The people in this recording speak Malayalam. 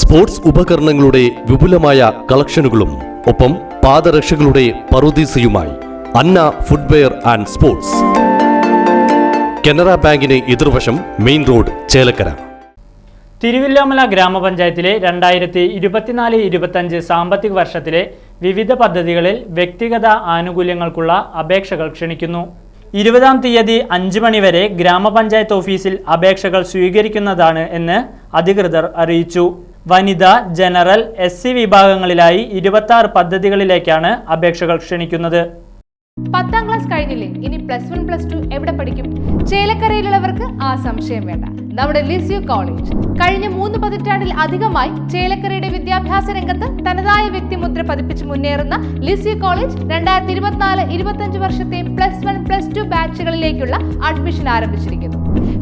സ്പോർട്സ് ഉപകരണങ്ങളുടെ വിപുലമായ കളക്ഷനുകളും ഒപ്പം പാദരക്ഷകളുടെ പറുദീസയുമായി Anna footwear and sports. Canara ബാങ്കിന് എതിർവശം മെയിൻ റോഡ് ചേലക്കര. തിരുവില്ലോമല ഗ്രാമപഞ്ചായത്തിലെ രണ്ടായിരത്തി ഇരുപത്തിനാല് ഇരുപത്തഞ്ച് സാമ്പത്തിക വർഷത്തിലെ വിവിധ പദ്ധതികളിൽ വ്യക്തിഗത ആനുകൂല്യങ്ങൾക്കുള്ള അപേക്ഷകൾ ക്ഷണിക്കുന്നു. ഇരുപതാം തീയതി അഞ്ച് മണിവരെ ഗ്രാമപഞ്ചായത്ത് ഓഫീസിൽ അപേക്ഷകൾ സ്വീകരിക്കുന്നതാണ് എന്ന് അധികൃതർ അറിയിച്ചു. വനിത ജനറൽ എസ് സി വിഭാഗങ്ങളിലായി ഇരുപത്തി ആറ് പദ്ധതികളിലേക്കാണ് അപേക്ഷകൾ ക്ഷണിക്കുന്നത്. പത്താം ക്ലാസ് കഴിഞ്ഞില്ലേ? ഇനി പ്ലസ് വൺ പ്ലസ് ടു എവിടെ പഠിക്കും? ചേലക്കരയിലുള്ളവർക്ക് ആ സംശയം വേണ്ട. നമ്മുടെ ലിസ്യു കോളേജ്. കഴിഞ്ഞ മൂന്ന് പതിറ്റാണ്ടിൽ അധികമായി ചേലക്കരയുടെ വിദ്യാഭ്യാസ രംഗത്ത് തനതായ വ്യക്തിമുദ്ര പതിപ്പിച്ച് മുന്നേറുന്ന ലിസ്യു കോളേജ് രണ്ടായിരത്തി ഇരുപത്തിനാല് ഇരുപത്തഞ്ച് വർഷത്തെ പ്ലസ് വൺ പ്ലസ് ടു ബാച്ചുകളിലേക്കുള്ള അഡ്മിഷൻ ആരംഭിച്ചിരിക്കുന്നു.